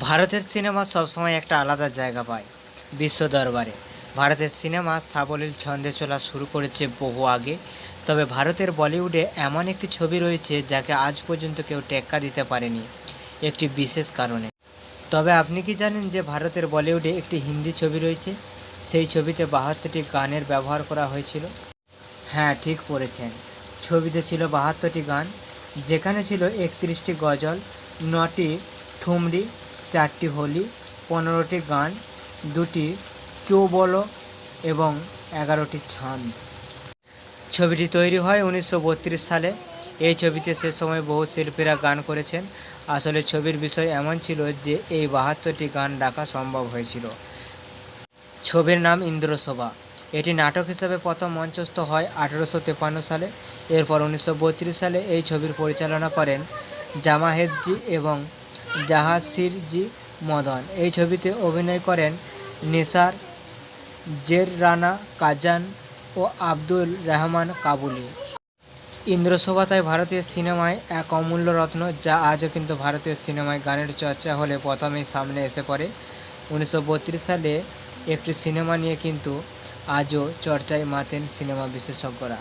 ভারতের সিনেমা সবসময় একটা আলাদা জায়গা পায়, বিশ্ব দরবারে। ভারতের সিনেমা সাবলীল ছন্দে চলা শুরু করেছে বহু আগে, তবে ভারতের বলিউডে এমন একটি ছবি রয়েছে যাকে আজ পর্যন্ত কেউ টেক্কা দিতে পারেনি, একটি বিশেষ কারণে। তবে আপনি কি জানেন যে ভারতের বলিউডে একটি হিন্দি ছবি রয়েছে? সেই ছবিতে বাহাত্তরটি গানের ব্যবহার করা হয়েছিল। হ্যাঁ ঠিক পড়েছেন ছবিতে ছিল বাহাত্তরটি গান, যেখানে ছিল একত্রিশটি গজল, নটি ঠুমরি চারটি হোলি, পনেরোটি গান, দুটি চৌবল এবং এগারোটি ছান্দ ছবিটি তৈরি হয় উনিশশো বত্রিশ সালে। এই ছবিতে সে সময় বহু শিল্পীরা গান করেছেন। আসলে ছবির বিষয় এমন ছিল যে এই বাহাত্তরটি গান ডাকা সম্ভব হয়েছিল। ছবির নাম ইন্দ্রসভা। এটি নাটক হিসেবে প্রথম মঞ্চস্থ হয় আঠেরোশো সালে। এরপর উনিশশো বত্রিশ সালে এই ছবির পরিচালনা করেন জামাহেদজি এবং জাহাসিরজি মদন। এই ছবিতে অভিনয় করেন নিসার জের রানা কাজান ও আব্দুল রহমান কাবুলি। ইন্দ্রশোভা তাই ভারতীয় সিনেমায় এক অমূল্য রত্ন, যা আজও কিন্তু ভারতীয় সিনেমায় গানের চর্চা হলে প্রথমেই সামনে এসে পড়ে। উনিশশো বত্রিশ সালে একটি সিনেমা নিয়ে কিন্তু আজও চর্চায় মাতেন সিনেমা বিশেষজ্ঞরা।